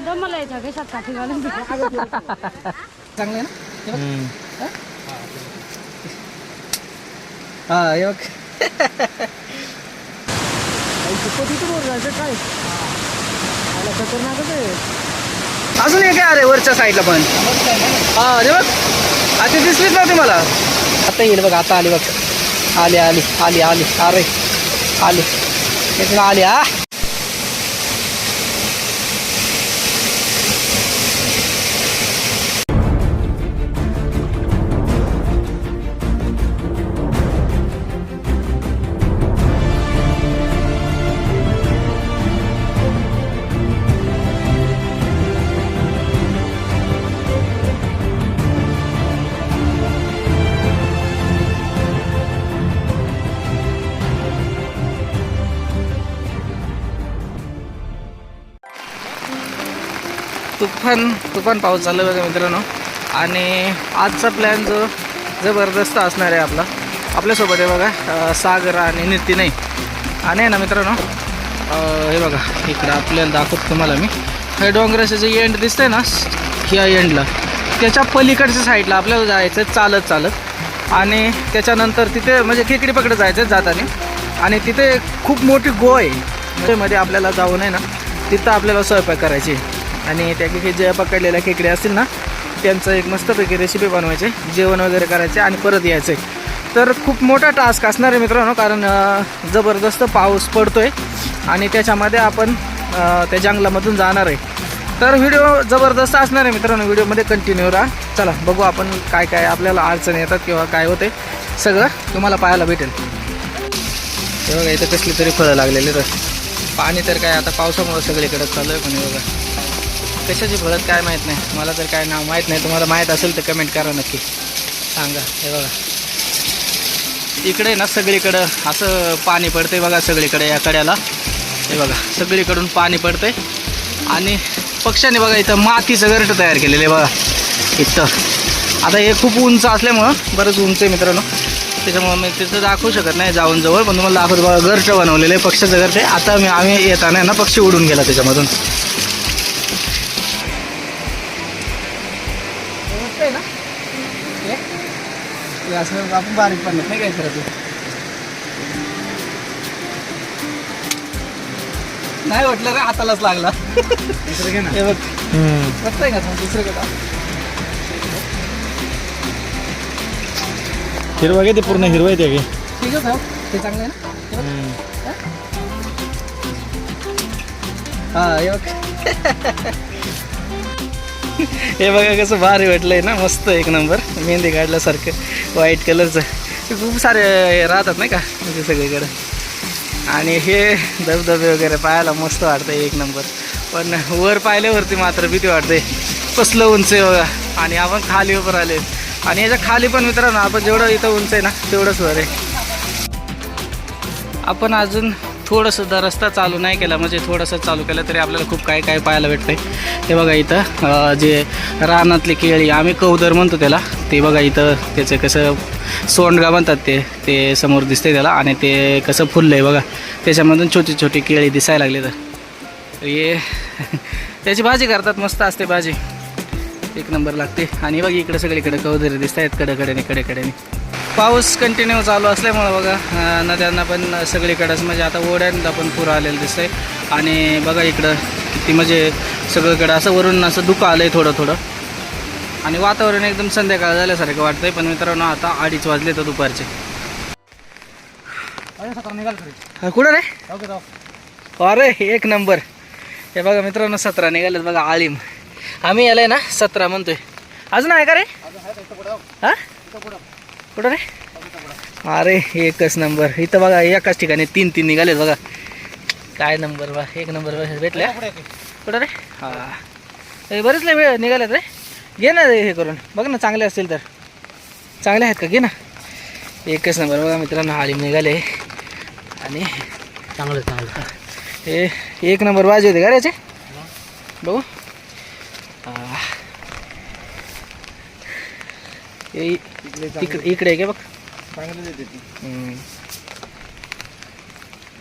दमला येतं कशात काठी घालून चांगलं आहे ना हे बघ. काय खतरनाकच आहे अजून एक आहे अरे वरच्या साईडला पण हा अरे बघ आता दिसलीच ना मला आता येईल बघ आता आली बघ आली आली आली आली अरे आली इकडं आली हा तुफान तुफान पाऊस झालं बघा मित्रांनो. आणि आजचा प्लॅन जो जबरदस्त असणार आहे आपला. आपल्यासोबत आहे बघा सागर आणि नितीन नाही आणि ना मित्रांनो हे बघा इकडं आपल्याला दाखवतो तुम्हाला मी. हे डोंगराचं जे एंड दिसतंय ना ह्या एंडला त्याच्या पलीकडच्या साईडला आपल्याला जायचं आहे चालत चालत. आणि त्याच्यानंतर तिथे म्हणजे खेकडी पकडत जायचं आहे जाताना. आणि तिथे खूप मोठी गो आहे. मध्ये आपल्याला जाऊन आहे ना तिथं आपल्याला स्वयंपाक करायची आहे. आणि त्या की ज्या पकडलेल्या खेकडे असतील ना त्यांचं एक मस्तपैकी रेसिपी बनवायचे जेवण वगैरे करायचे आणि परत यायचे. तर खूप मोठा टास्क असणार आहे मित्रांनो कारण जबरदस्त पाऊस पडतोय आणि त्याच्यामध्ये आपण त्या जंगलामधून जाणार आहे. तर व्हिडिओ जबरदस्त असणार आहे मित्रांनो व्हिडिओमध्ये कंटिन्यू राहा. चला बघू आपण काय काय आपल्याला अडचणी येतात किंवा काय होते. सगळं तुम्हाला पाहायला भेटेल. हे बघा इथं कसली तरी फळं लागलेली तर पाणी तर काय आता पावसामुळे सगळीकडे चालू आहे पण बघा. कशाची फरक काय माहीत नाही. मला तर काय नाव माहीत नाही तुम्हाला माहीत असेल तर कमेंट करा नक्की. सांगा. हे बघा. इकडे ना सगळीकडं असं पाणी पडते बघा सगळीकडे या कड्याला. हे बघा सगळीकडून पाणी पडते आणि पक्षाने बघा इथं मातीचं घरटं तयार केलेलं आहे बघा. इथं. आता हे खूप उंच असल्यामुळं बरंच उंच आहे मित्रांनो. त्याच्यामुळं मी तिथं दाखवू शकत नाही जाऊन जवळ पण तुम्हाला दाखवतो बघा. घरटं बनवलेलं आहे पक्ष्याचं घरटे आता मी आम्ही येताना आहे ना पक्षी उडून गेला त्याच्यामधून. आपण बारीक पण नाही काय करत नाही वाटलं रे हातालाच लागला. हे बघ. वाटतंय का दुसरं का हिरवा घे ते पूर्ण हिरवा येते की. ठीक आहे साहेब. ते चांगलं आहे ना? हे बघ. हा हे बघ. हे बघा कसं भारी वाटलंय ना मस्त एक नंबर मेहंदी काढल्यासारखं व्हाईट कलरचं खूप सारे राहतात नाही का म्हणजे सगळीकडे. आणि हे धबधबे वगैरे पाहायला मस्त वाटतं एक नंबर पण वर पाहिल्यावरती मात्र भीती वाटते. कसलं उंच आहे बघा. आणि आपण खाली उभं राहिले आणि याच्या खाली पण मित्रांनो आपण जेवढं इथं उंच आहे ना तेवढंच वर आहे. आपण अजून थोडंसुद्धा रस्ता चालू नाही केला म्हणजे थोडंसं चालू केलं तरी आपल्याला खूप काय काय पाहायला भेटतंय. हे बघा इथं जे रानातली केळी आम्ही कौदर म्हणतो त्याला ते बघा इथं त्याचं कसं सोंडगा म्हणतात ते ते समोर दिसते त्याला आणि ते कसं फुललं आहे बघा. त्याच्यामधून छोटी छोटी केळी दिसायला लागली तर. हे त्याची भाजी करतात मस्त असते भाजी. एक नंबर लागते. आणि बघ इकडे सगळीकडे कौदरी दिसत आहेत कडेकडेने कडेकडेने. पाऊस कंटिन्यू चालू असल्यामुळं बघा नद्यांना पण सगळीकडेच म्हणजे आता ओढ्यांना पण पूर आलेलं दिसतंय. आणि बघा इकडं किती म्हणजे सगळीकडं असं वरून असं धुकं आलं आहे थोडं थोडं. आणि वातावरण एकदम संध्याकाळ झाल्यासारखं वाटतंय पण मित्रांनो आता अडीच वाजले तर दुपारचे. कुठं रे? अरे एक नंबर. हे बघा मित्रांनो सतरा निघालेत बघा आळीम आम्ही यालाय ना सतरा म्हणतोय. अजून आहे का रे? हा? कुठं रे? अरे एकच नंबर. इथं बघा एकाच ठिकाणी तीन तीन निघालेत बघा. काय नंबर बा? एक नंबर बा भेटल्या? कुठं रे? हा. हे बरेच लय वेळ निघालेत रे. घे ना हे करून. बघ ना चांगले असतील तर. चांगले आहेत का? घे ना. एकच नंबर बघा मित्रांनो हाळीम निघाले. आणि चांगलं चांगलं. हे एक नंबर बाजी होते का रे याचे? बघू. हे इकडे इकडे आहे का बघ हम्म.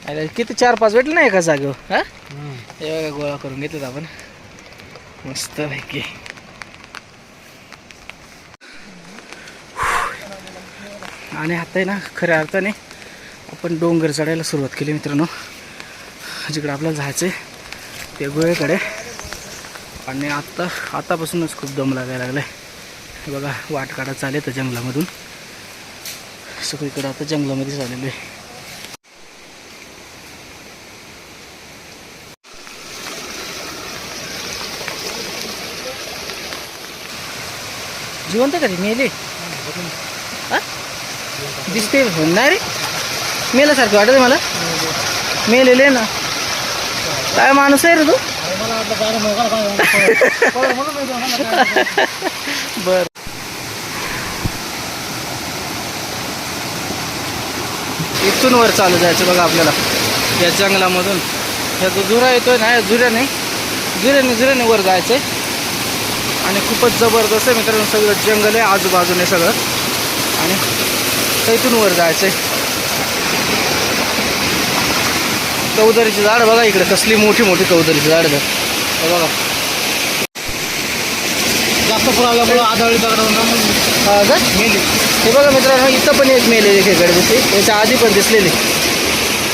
अरे किती चार पाच भेटले ना एका जागेवर? हा? हे बघा गोळा करून घेतलेत आपण. मस्त पैकी. आणि आता आहे ना खऱ्या अर्थाने आपण डोंगर चढायला सुरुवात केली मित्रांनो. जिकडे आपल्याला जायचं आहे ते गोव्याकडे आणि आत्ता आतापासूनच खूप दम लागायला लागला आहे हे बघा वाट काढा चालेल तर जंगलामधून. सगळीकडे आता जंगलामध्ये झालेलं आहे. जिवंत का रे मेले? दिसते नाही रे. मेल्यासारखं वाटत मला. मेलेले ना. काय माणूस आहे रे तू बर इथून वर चालू जायचं बघा आपल्याला. या जंगलामधून. ह्या जो झुरा येतोय ना या झुऱ्याने झुऱ्याने झुऱ्याने वर जायचं आहे आणि खूपच जबरदस्त आहे मित्रांनो सगळं जंगल आहे आजूबाजूने सगळं. आणि इथून वर जायचं आहे झाड बघा इकडे कसली मोठी मोठी कौदरीची झाड आहे बघा. जास्त पूर आल्यामुळं आदळली दगड मेली हे बघा मित्रांनो इथं पण एक मेले एकीकडे दिसते. याच्या आधी पण दिसलेली.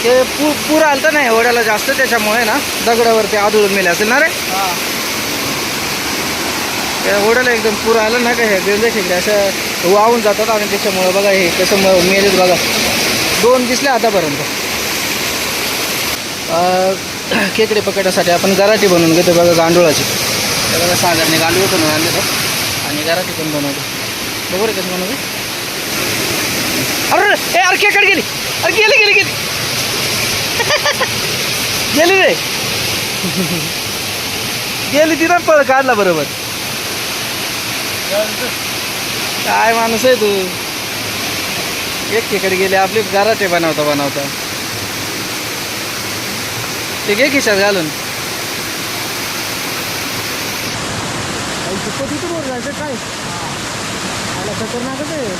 ते पू पूर आलता नाही एवढ्याला जास्त त्याच्यामुळे ना दगडावरती आदळून मेले असेल ना रे? त्या ओढ्याला एकदम पूर आलं ना का हे गेंदे खेकडे असं वाहून जातात आणि त्याच्यामुळं बघा हे कसं म मेलेत बघा. दोन दिसले आतापर्यंत. खेकडे पकडण्यासाठी आपण गराटी बनवून घेतो बघा गांडुळाची. बघा सागरने गांडूळ बनवून आणले तर आणि गराटी पण बनवतो बरोबर कसं बनवते अरे हे अरे गेली. अरे गेली गेली गेली. गेली रे. गेली तिथं पळ काढला बरोबर. काय माणूस आहे तू? एक खेकडे गेले आपली गाराटे बनवता बनवता. ते घे खिशात घालून. काय? खतरनाकच आहे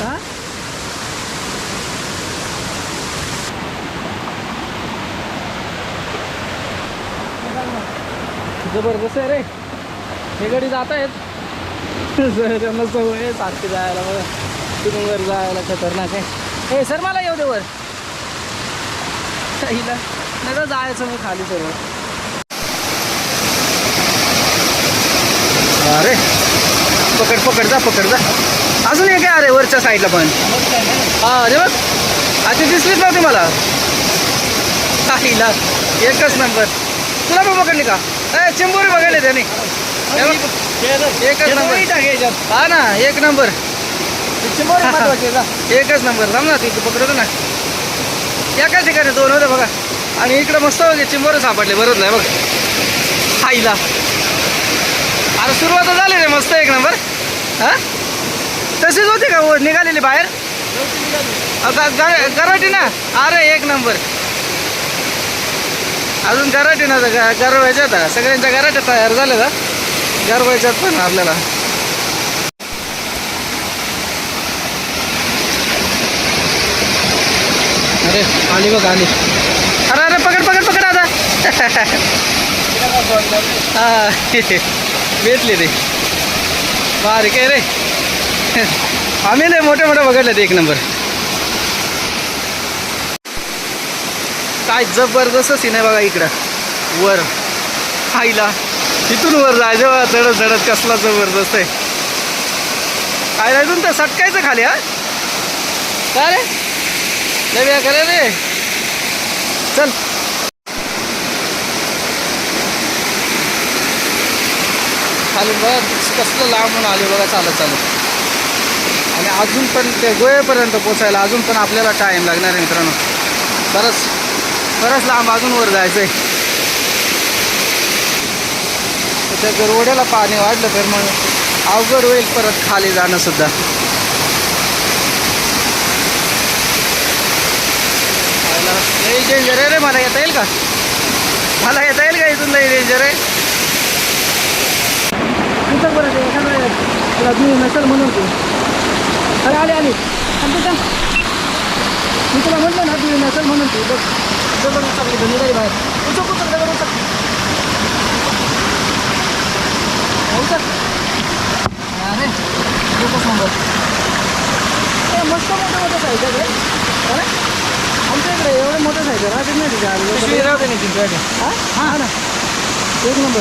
हा जबरदस्त आहे रे हे जात आहेत. त्यांना सवय आहे सारखी जायला बघा. तिथून वर जायला खतरनाक आहे. हे सर मला येऊ दे वर. हिला नका जायचं मग खाली सर्व अरे पकड पकड जा पकड जा. अजून एक आहे अरे वरच्या साईडला पण. हा अरे बघ. आधी दिसलीच नव्हती मला. हिला एकच नंबर तुला पण पकडली का? ए चिंबोरी बघायला त्याने. एकच नंबर हा ना एक नंबर एकच नंबर थांब ना तिथे पकडतो ना. एकाच ठिकाणी? दोन होते बघा. आणि इकडं मस्त बघे चिंबोरे सापडले बरोबर आहे बघ. हाईला अरे सुरुवात झाली रे मस्त एक नंबर हा? तशीच होती का? निघालेली बाहेर? गराटी ना? अरे एक नंबर अजून गराटी ना ग- गरवायच्यात हा. सगळ्यांच्या गराट्या तयार झाल्या ना गरवायच्यात पण आपल्याला. अरे आली बघ आली. अरे अरे पकड पकड पकड आता. हा भेटले रे बारीक आहे रे. आम्ही लय मोठे मोठे बघितले ते एक नंबर. काय जबरदस्त सीन आहे बघा इकडं. वर. आईला. तिथून वर जायचं बा चढत चढत कसला जबरदस्त आहे. काय अजून तर सटकायचं खाली हा? काय रे? नव्या खरे रे. चल. खाली बघा कसलं लांबून आले बघा चालत चालत. आणि अजून पण ते गोव्यापर्यंत पोचायला अजून पण आपल्याला टाईम लागणार आहे मित्रांनो. बरंच बरंच लांब अजून वर जायचं आहे तर जर ओढ्याला पाणी वाढलं तर मग अवघड होईल परत खाली जाणं सुद्धा. लई डेंजर आहे रे मला येता येईल का? मला येता येईल का इथून लई डेंजर आहे? तिथं बरं एखादा मी नसेल म्हणून तू. अरे आले आले. थांब तू मी तुला म्हटलं ना तू नसेल म्हणून तू. बघ. दगड उचलली धनुदाई बाहेर. उचल उचल दगड उचल अरे एकच नंबर ए, मस्त साईज आहे. आमच्या इकडे एवढे मोठे आहे. राहते नाही तुमच्याकडे. हा? हा ना एक नंबर.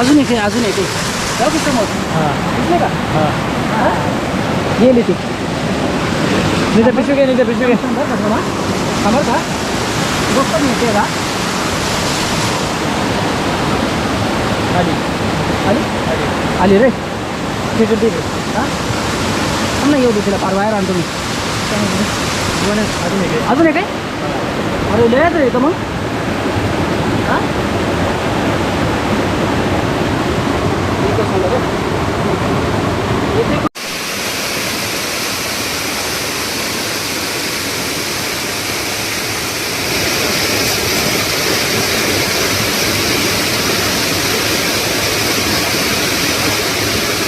अजून एक आहे अजून एक आहे. जाऊ की समोर. दिसले का हा? गेली ती निघा पिशवी घे निघा पिशवी घे. खबर का गोष्ट मिळते का आली. आली? आली. रे. ठीक आहे ठीक आहे. हां? थांब ना येऊ दे तिला पार बाहेर आणतो मी. अजून एक अजून एक आहे? अरे लय येतं इथं मग. हां?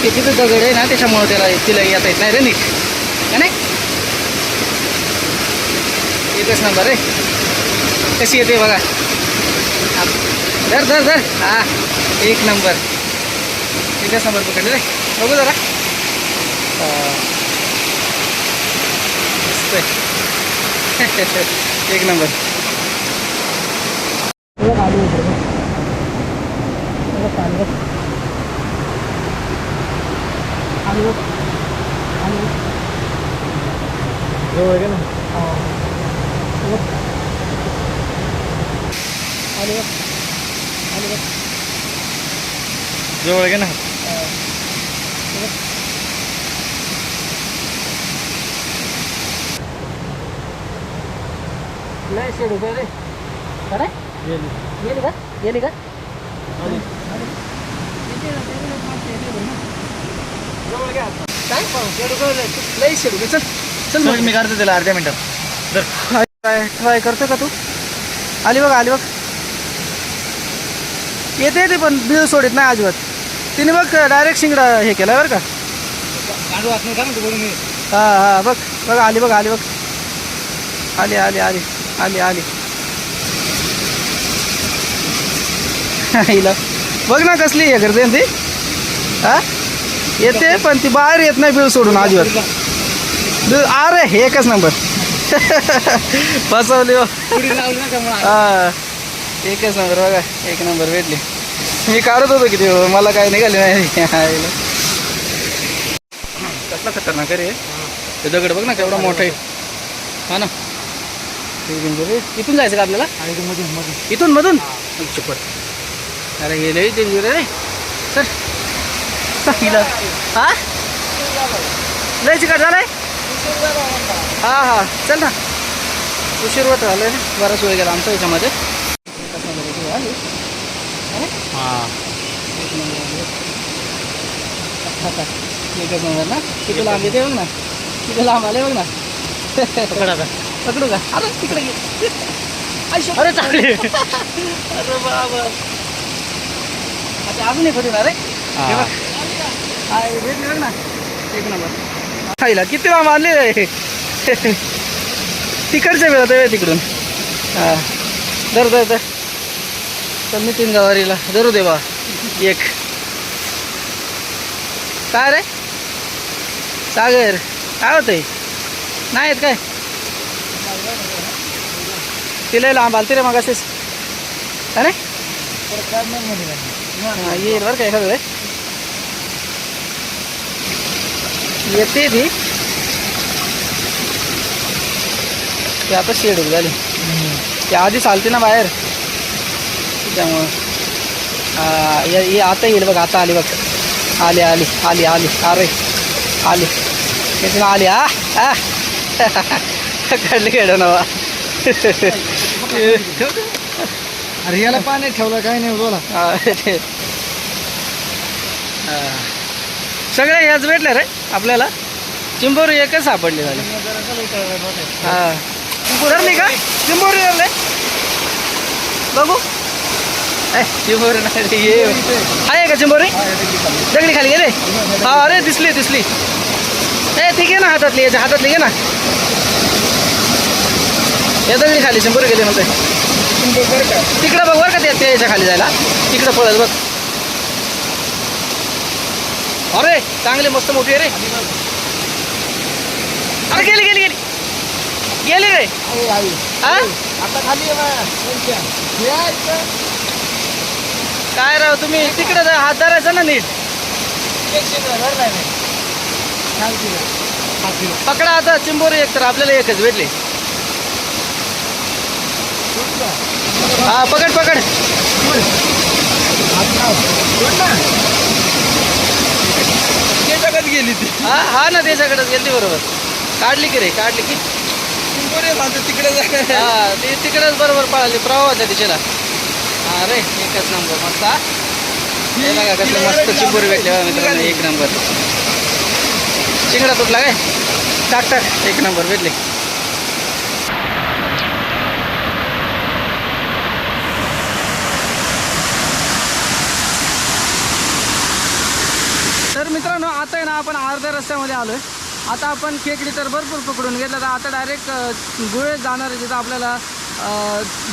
किती तर दगड आहे ना त्याच्यामुळे त्याला तिला येता येत नाही रे नीट. का नाही? एकच नंबर आहे. कशी येते बघा. धर धर धर. हा एक नंबर. एकच नंबर पकडले बघू जरा. एक नंबर बघ आली इकडे बघ. बघ आली बघ. आली बघ. आली बघ. हो. बघ. आली बघ. आली बघ. जवळ घे ना लय शेड होते रे? अरे? गेली. का? गेली का? काय लई शेडू चल चल मग. मी काढतो त्याला अर्ध्या मिनिटात ट्राय ट्राय करतो का तू? आली बघ आली बघ. येते येते पण बिळ सोडित नाही अजिबात. तिने बघ डायरेक्ट शिंगडा हे केलं बरं का. हा हा बघ बघ आली बघ आली बघ. आली आली आली. आली आली. हिला बघ ना कसली हे करते ती. हा? येते पण ती बाहेर येत नाही बिळ सोडून बिळ अरे हे एकच नंबर. फसवली हो. हा. एकच नंबर बघा एक नंबर भेटली. मी काढत होतो किती मला काय निघाले नाही. आईला. कसला खतरनाक रे. ते दगड बघ ना केवढा मोठा आहे. हा ना. इथून जायचं का आपल्याला? इथून मधून चुपट अरे गेले डेंजर रे. सर हिला हा? लय चिकट झालाय? हा हा. चल ना. उशीर होत आलं रे बराच वेळ गेला आमचा याच्यामध्ये. झालं एकच नंबर ना? किती लांब येते बघ ना. किती लांब आले बघ ना. पकडू का? अरे तिकडे घे. अरे चांगले अरे बाबा. आता अजून एक होते ना रे? बघ. हाय, भेटली बघ ना. एक नंबर. खायला किती लांब आणले रे तिकडच्या वेळात आहे तिकडून. हा. धर धर धर. तर नितीन गवारीला. धरू दे बा. एक. काय रे? सागर. काय होतंय? नाही आहेत काय? तिला लांब आलती रे असेच अरे? येईल बरं का एखादं येते ती. ते आता शेड झाली. ती आधी चालते ना बाहेर. त्यामुळं. ये आता येईल बघ आता आली बघ. आली आली आली आली. अरे आली. आली हा हा काढली खेळ नवा अरे याला पाण्यात ठेवलं काय नाही बोला. हा, ते. हा. सगळे याच भेटले रे आपल्याला. चिंबोरी एकच सापडली झाली. हा. धरली का चिंबोरी धरले बघू. ए चिंबोरी नाही ये. आहे का चिंबोरी? दगडी खाली गेले हा अरे दिसली दिसली. ए ती घे ना हातातली याच्या हातातली घे ना. येतात मी खाली शंभर गेले म्हणते तिकडं बघ बरं का ते याच्या खाली जायला. तिकडं पळत बघ. अरे चांगले मस्त मोठी आहे रे. अरे गेली गेली गेली. गेली रे. आता खाली काय राव तुम्ही तिकडं जा, हात धरायचा ना नीट. पकडा आता चिंबोरी एक तर आपल्याला एकच भेटली. हा पकड पकड. त्याच्याकडे गेली ती. हा हा ना त्याच्याकडेच गेली बरोबर. काढली की रे काढली की. तिकडे. हा ती तिकडेच बरोबर पळाली प्रवाहाच्या दिशेला. हा रे एकच नंबर मस्त हा. हे बघा कसलं मस्त चिंबोरी भेटले बघा मित्रांनो एक नंबर चिंगडा तुटला काय? टाक टाक एक नंबर भेटले तर मित्रांनो आता आहे ना आपण अर्ध्या रस्त्यामध्ये आलोय. आता आपण खेकडी तर भरपूर पकडून घेतलं. तर आता डायरेक्ट गुळे जाणार आहे जिथं आपल्याला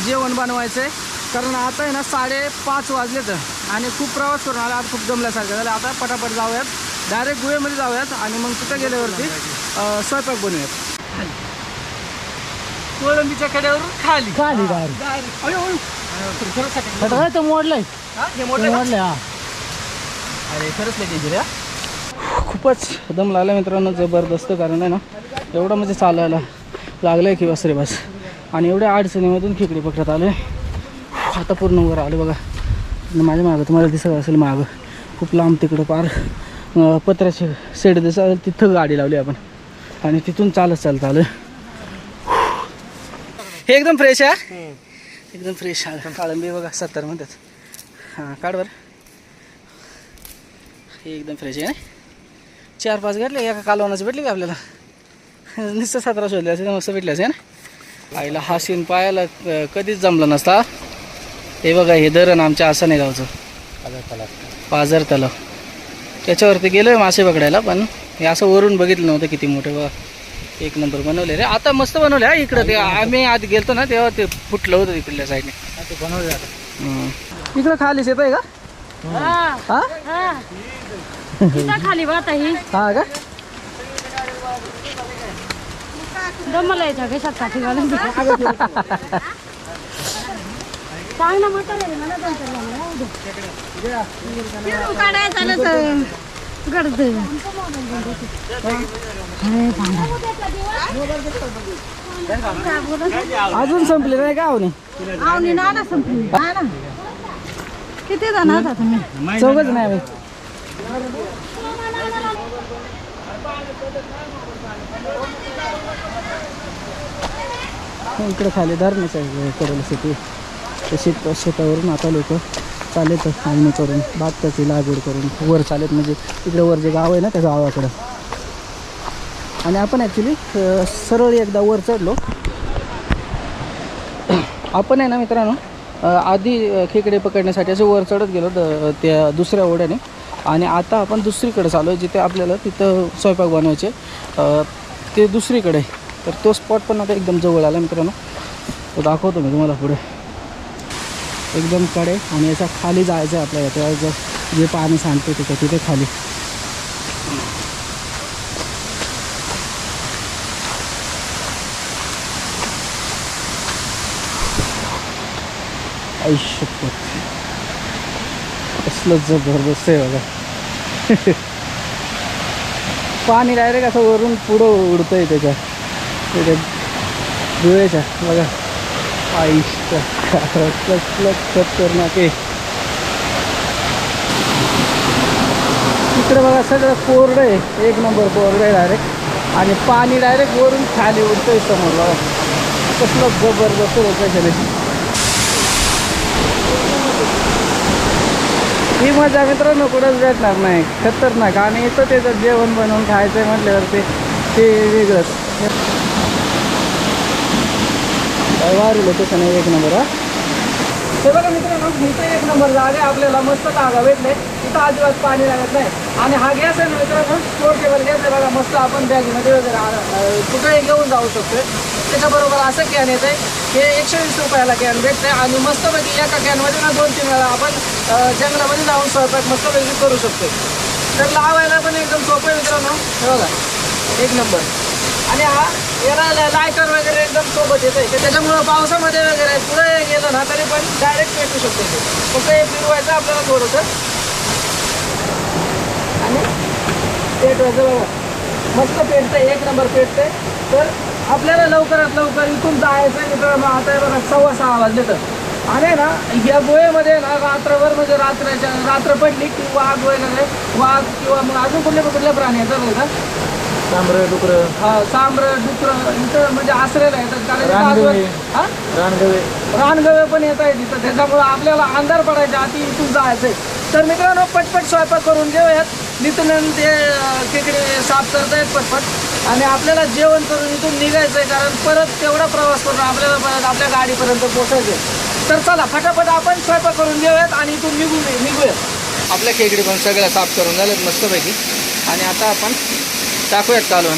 जेवण बनवायचं आहे कारण आता आहे ना साडेपाच वाजले तर. आणि खूप प्रवास करून आला. आता खूप जमल्यासारखं झालं. आता पटापट जाऊयात. डायरेक्ट गुळेमध्ये जाऊयात. आणि मग तिथं गेल्यावरती स्वयंपाक बनवूयात. कोळंबीच्या कड्यावरून खाली. खाली. अयो, अयो. खरंच मोडलाय? हा? मोठं? मोडलाय हा. अरे खरंच डेंजर आहे खूपच दम लागला मित्रांनो जबरदस्त कारण आहे ना. एवढं म्हणजे चालायला लागलं आहे की बस रे बस. आणि एवढ्या अडचणीमधून खेकडी पकडत आले आता पूर्ण वर आले बघा. माझ्या मागं तुम्हाला दिसत असेल मागं. खूप लांब तिकडं पार पत्र्याचे शेड दिसत तिथं गाडी लावली आपण. आणि तिथून चालत चालत आलं हे एकदम फ्रेश आहे? एकदम फ्रेश आहे. काळंबी बघा सत्तर म्हणतात. हां काढ बरं. हे एकदम फ्रेश आहे चार पाच घातले एका कालवनाचं भेटली का आपल्याला? नुसतं सतरा शोधले असे मस्त भेटले असे ना? आईला हा सीन पाहायला अं, कधीच जमला नसता. हे बघा हे धरण आमच्या आसाने गावचं. पाझर तलाव. त्याच्यावरती गेलो आहे मासे पकडायला पण हे असं वरून बघितलं नव्हतं किती मोठे बघा एक नंबर बनवले रे. आता मस्त बनवले हा इकडं ते आम्ही आधी गेलतो ना तेव्हा ते फुटलं होतं इकडल्या साईडने बनवले इकडं खालीच येतोय का? हा. खाली बघा ही. हा का? दमला यायच्या कशात काठी घालून. सांग ना मग मला काढायचं झालं तर गडद. अजून संपले नाही का आवनी? आवनी ना ना संपली. ना. किती जण आता तुम्ही? चौघच नाही. बाई हो, इकडं खाली धरणच आहे कडेला शेती. शेत शेतावरून आता लोक चालेत मागणी करून भाताची लागवड करून वर चालेत म्हणजे इकडे वर जे गाव आहे ना त्या गावाकडं. आणि आपण ॲक्च्युली सरळ एकदा वर चढलो. आपण आहे ना मित्रांनो आधी खेकडे पकडण्यासाठी असं वर चढत गेलो द- त्या दुसऱ्या ओढ्याने. आणि आता आपण दुसरीकडे चालू आहे जिथे आपल्याला तिथं स्वयंपाक बनवायचे. ते दुसरीकडे तर तो स्पॉट पण आता एकदम जवळ आला मित्रांनो. तो दाखवतो मी तुम्हाला पुढे. एकदम कडे आणि याचा खाली जायचं आहे आपल्याला. त्या जे पाणी सांडते तिथं तिथे खाली. आयुष्यपत कसलं जबरदस्त आहे बघा. पाणी डायरेक्ट असं वरून पुढं उडतंय त्याच्या. त्याच्या डोळ्याच्या बघा. आयुष्य. कसलं खतरनाक आहे. इकडे बघा सगळं कोरडं आहे. एक नंबर कोरडं आहे डायरेक्ट आणि पाणी डायरेक्ट वरून खाली उडतंय समोर बघा. कसलं जबरदस्त लोकेशन आहे. ही मजा मित्रांनो कुठंच भेटणार नाही. खतरनाक. आणि इथं त्याचं जेवण बनवून खायचं आहे म्हटल्यावरती ते वेगळंच. वारी लोकेशन आहे एक नंबर हा? हे बघा मित्रांनो इथं एक नंबर जागा आपल्याला मस्त जागा भेटले. इथं अजिबात पाणी लागत नाही. आणि हा गॅस आहे ना मित्रांनो पोर्टेबल गॅस आहे. बघा मस्त आपण बॅगमध्ये वगैरे कुठेही घेऊन जाऊ शकतो त्याच्याबरोबर असं कॅन येते हे एकशे वीस रुपयाला कॅन भेटते आणि मस्तपैकी एका कॅनमध्ये ना दोन तीन वेळा आपण जंगलामध्ये जाऊन स्वयंपाक मस्तपैकी करू शकतो तर लावायला पण एकदम सोपं मित्रांनो. हे बघा एक नंबर. आणि हा याला लायटर वगैरे एकदम सोबत येतं आहे त्याच्यामुळं पावसामध्ये वगैरे पुढे गेलं ना तरी पण डायरेक्ट पेटू शकतो ते. फक्त हे फिरवायचं आपल्याला थोडंसं. आणि पेटवायचं बघा. मस्त पेटतं एक नंबर पेटतंय. तर आपल्याला लवकरात लवकर इथून जायचं मित्रांनो आता हे बघा सव्वा सहा वाजले तर. आणि ना या गोव्यामध्ये ना रात्रभर म्हणजे रात्रीच्या रात्र पडली की वाघ वगैरे वाघ किंवा मग अजून कुठले कुठले प्राणी येतात नाही का तांबरं डुकरं. हा सांबर डुकर इथं म्हणजे आश्रयला येतात. कारण हा? रानगवे. रानगवे पण येत आहेत तिथं त्याच्यामुळं आपल्याला अंधार पडायच्या आधी इथून जायचंय. तर मित्रांनो पटपट स्वयंपाक करून घेऊयात. नितीन ते अं, खेकडे साफ करतायत पटपट. आणि आपल्याला जेवण करून इथून निघायचंय कारण परत तेवढा प्रवास करून आपल्याला परत आपल्या गाडीपर्यंत पोहोचायचंय. तर चला फटाफट आपण स्वयंपाक करून घेऊयात आणि इथून निघू निघूयात. आपल्या खेकडे पण सगळ्या साफ करून झाल्यात मस्तपैकी. आणि आता आपण टाकूयात कालवण.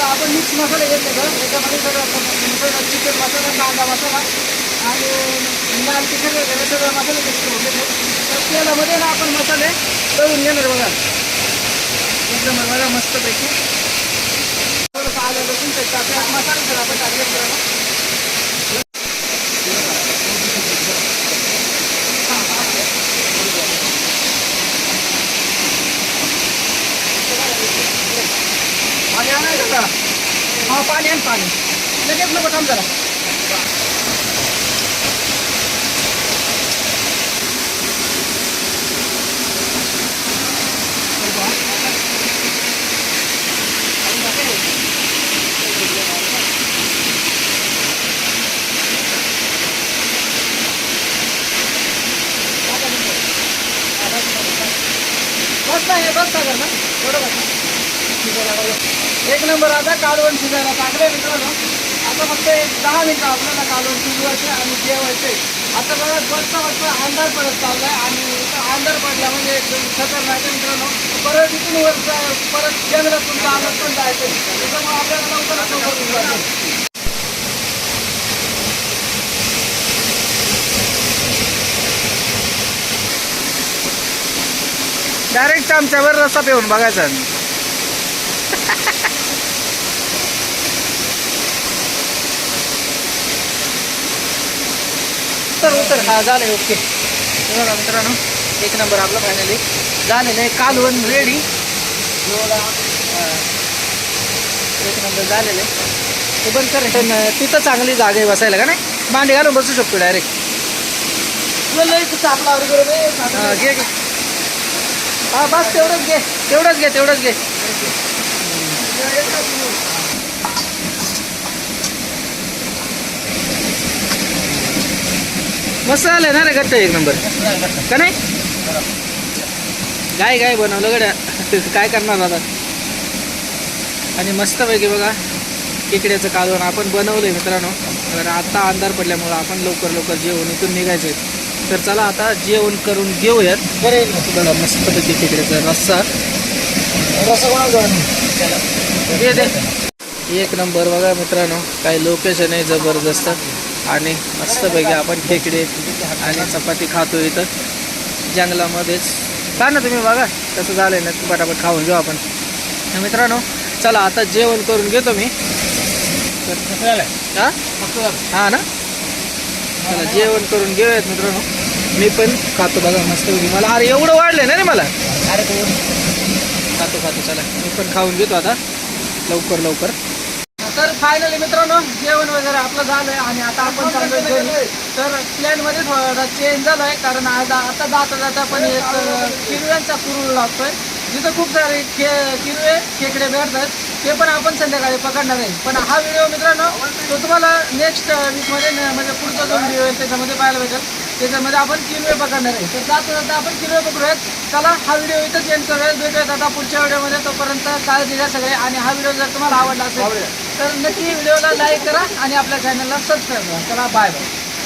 आपण मिक्स मसाले घेतले तर त्याच्यामध्ये सगळं मसाला चिकन मसाला कांदा मसाला. आणि लाल तिखट वगैरे सगळं मसाले मिक्स करून तर तेलामध्ये ना आपण मसाले तळून घेणार बघा. एकदम बघा मस्तपैकी. थोडंसं आलं लसूण ते टाकूया मसाले सगळं आपण टाकले बघा. पाणी आणायचं का? हा पाणी आण पाणी. लगेच नको थांब जरा बस नाही बस का ना बरोबर एक नंबर आता कालवण शिजायला टाकले मित्रांनो. आता फक्त एक दहा मिनटं आपल्याला कालवण शिजवायचे आणि जेवायचे आता बघा बसता बसता अंधार पडत चाललाय आणि अंधार पडला म्हणजे एकदम खतरनाक आहे मित्रांनो. परत इथून वर परत जंगलातून चालत पण जायचं त्याच्यामुळे आपल्याला लवकरात लवकर शिजवायचं. डायरेक्ट आमच्यावर रस्ता पेऊन बघायचा. तर उतर. हा झालं ओके. हे बघा मित्रांनो एक नंबर आपलं फायनली झालेलं आहे कालवण रेडी एक नंबर झालेलं आहे. ते बंद कर. पण तिथं चांगली जागा आहे बसायला का नाही? मांडी घालून बसू शकतो डायरेक्ट हा घे घे. हा बस तेवढंच घे. तेवढंच घे तेवढंच घे. मस्त आलंय ना रे घट्ट एक नंबर. का नाही? गाय गाय बनवलं गड्या. काय करणार आता? आणि मस्तपैकी बघा खेकड्याचं कालवण आपण बनवलंय मित्रांनो. तर आता अंधार पडल्यामुळं आपण लवकर लवकर जेवण इथून निघायचंय. तर चला आता जेवण करून घेऊयात. बघा मस्तपैकी खेकड्याचा रस्सा. दे दे. एक नंबर बघा मित्रांनो काही लोकेशन आहे जबरदस्त. आणि मस्तपैकी आपण खेकडे आणि चपाती खातो इथं. जंगलामध्येच. का ना तुम्ही बघा कसं झालंय ना पटापट खाऊन घेऊ आपण. तर मित्रांनो चला आता जेवण करून घेतो मी. हा? हा ना? चला जेवण करून घेऊयात मित्रांनो. मी पण खातो बघा मस्त मला अरे एवढं वाढलंय ना रे मला. खातो खातो चला. मी पण खाऊन घेतो आता. लवकर लवकर. फायनली मित्रांनो जेवण वगैरे आपलं झालंय आणि आता आपण चाललोय घरी. तर प्लॅनमध्ये थोडा चेंज झालाय कारण आज आता जाता जाता पण एक किरव्यांचा कुरुळ लागतोय. जिथं खूप सारे खे किरवे खेकडे भेटतात ते पण आपण संध्याकाळी पकडणार आहे. पण हा व्हिडिओ मित्रांनो तो तुम्हाला नेक्स्ट वीकमध्ये म्हणजे पुढचा जो व्हिडिओ आहे त्याच्यामध्ये पाहायला भेटेल. त्याच्यामध्ये आपण किरवे पकडणार आहे. तर जाता जाता आपण किरवे पकडूयात चला हा व्हिडिओ इथंच एंड करूयात. भेटूयात आता पुढच्या व्हिडिओमध्ये तोपर्यंत काळजी घ्या सगळे. आणि हा व्हिडिओ जर तुम्हाला आवडला असेल तर नक्की व्हिडिओला लाईक करा आणि आपल्या चॅनलला सबस्क्राईब करा. चला बाय बाय